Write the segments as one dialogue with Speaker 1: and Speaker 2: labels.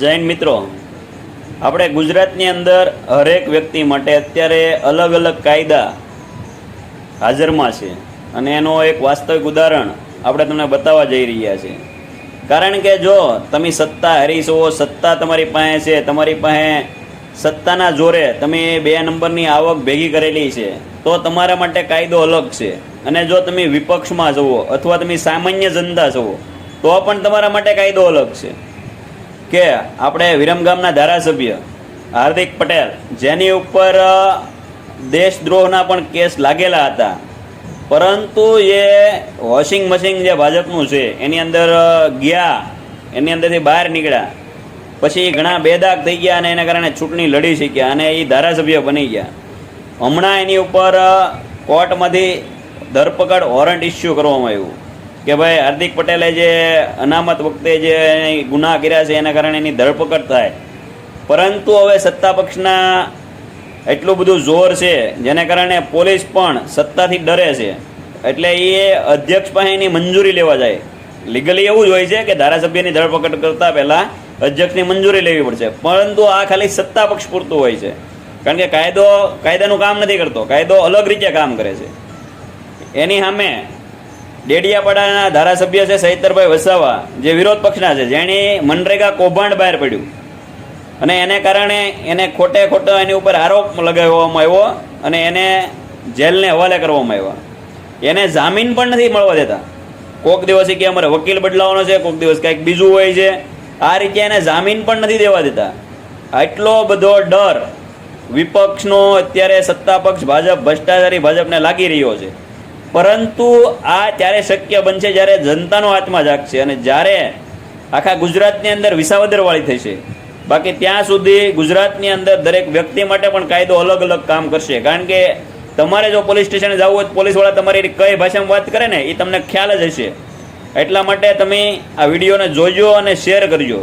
Speaker 1: જૈન મિત્રો, આપણે ગુજરાતની અંદર હરેક વ્યક્તિ માટે અત્યારે અલગ અલગ કાયદા હાજરમાં છે. અને એનો એક વાસ્તવિક ઉદાહરણ આપણે તમને બતાવવા જઈ રહ્યા છે. કારણ કે જો તમે સત્તા હરીશો, સત્તા તમારી પાસે છે, તમારી પાસે સત્તાના જોરે તમે બે નંબરની આવક ભેગી કરેલી છે, તો તમારા માટે કાયદો અલગ છે. અને જો તમે વિપક્ષમાં જુઓ અથવા તમે સામાન્ય જનતા જવો તો પણ તમારા માટે કાયદો અલગ છે. કે આપણે વિરમગામના ધારાસભ્ય હાર્દિક પટેલ, જેની ઉપર દેશદ્રોહના પણ કેસ લાગેલા હતા. પરંતુ એ વોશિંગ મશીન જે ભાજપનું છે, એની અંદર ગયા, એની અંદરથી બહાર નીકળ્યા. પછી ઘણા બેદાગ થઈ ગયા અને એના કારણે ચૂંટણી લડી શક્યા અને એ ધારાસભ્ય બની ગયા. હમણાં એની ઉપર કોર્ટમાંથી ધરપકડ વોરંટ ઇસ્યુ કરવામાં આવ્યું. કે ભાઈ હાર્દિક પટેલે જે અનામત વખતે જે ગુના કર્યા છે, એના કારણે એની ધરપકડ થાય. પરંતુ હવે સત્તા પક્ષના એટલું બધું જોર છે, જેને કારણે પોલીસ પણ સત્તાથી ડરે છે. એટલે એ અધ્યક્ષ પાસે એની મંજૂરી લેવા જાય. લીગલી એવું જ હોય છે કે ધારાસભ્યની ધરપકડ કરતા પહેલાં અધ્યક્ષની મંજૂરી લેવી પડશે. પરંતુ આ ખાલી સત્તા પક્ષ પૂરતું હોય છે. કારણ કે કાયદો, કાયદાનું કામ નથી કરતો. કાયદો અલગ રીતે કામ કરે છે. એની સામે ડેડિયાપાડાના ધારાસભ્ય છે સહિતરભાઈ વસાવા, જે વિરોધ પક્ષના છે, જેણે મનરેગા કૌભાંડ બહાર પડ્યું. અને એને કારણે એને ખોટે ખોટો એની ઉપર આરોપ લગાવવામાં આવ્યો અને એને જેલને હવાલે કરવામાં આવ્યા. એને જામીન પણ નથી મળવા દેતા. કોક દિવસ કે અમારે વકીલ બદલાવાનો છે, કોક દિવસ કંઈક બીજું હોય છે. આ રીતે એને જામીન પણ નથી દેવા દેતા. આટલો બધો ડર વિપક્ષનો અત્યારે સત્તા પક્ષ ભાજપ, ભ્રષ્ટાચારી ભાજપને લાગી રહ્યો છે. પરંતુ આ ત્યારે શક્ય બનશે જ્યારે જનતાનો આત્મા જાગશે અને જ્યારે આખા ગુજરાતની અંદર વિસાવદરવાળી થશે. બાકી ત્યાં સુધી ગુજરાતની અંદર દરેક વ્યક્તિ માટે પણ કાયદો અલગ અલગ કામ કરશે. કારણ કે તમારે જો પોલીસ સ્ટેશને જવું હોય તો પોલીસવાળા તમારી કઈ ભાષામાં વાત કરે ને એ તમને ખ્યાલ જ હશે. એટલા માટે તમે આ વિડીયોને જોજો અને શેર કરજો.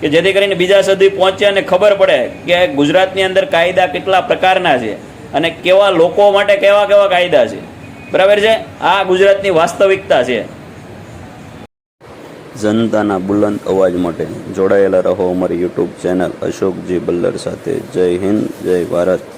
Speaker 1: કે જેથી કરીને બીજા સુધી પહોંચે અને ખબર પડે કે ગુજરાતની અંદર કાયદા કેટલા પ્રકારના છે અને કેવા લોકો માટે કેવા કેવા કાયદા છે. બરાબર છે? આ ગુજરાતની વાસ્તવિકતા છે.
Speaker 2: જનતાના બુલંદ અવાજ માટે જોડાયેલા રહો અમારી યુટ્યુબ ચેનલ અશોકજી બલ્લર સાથે. જય હિન્દ, જય ભારત.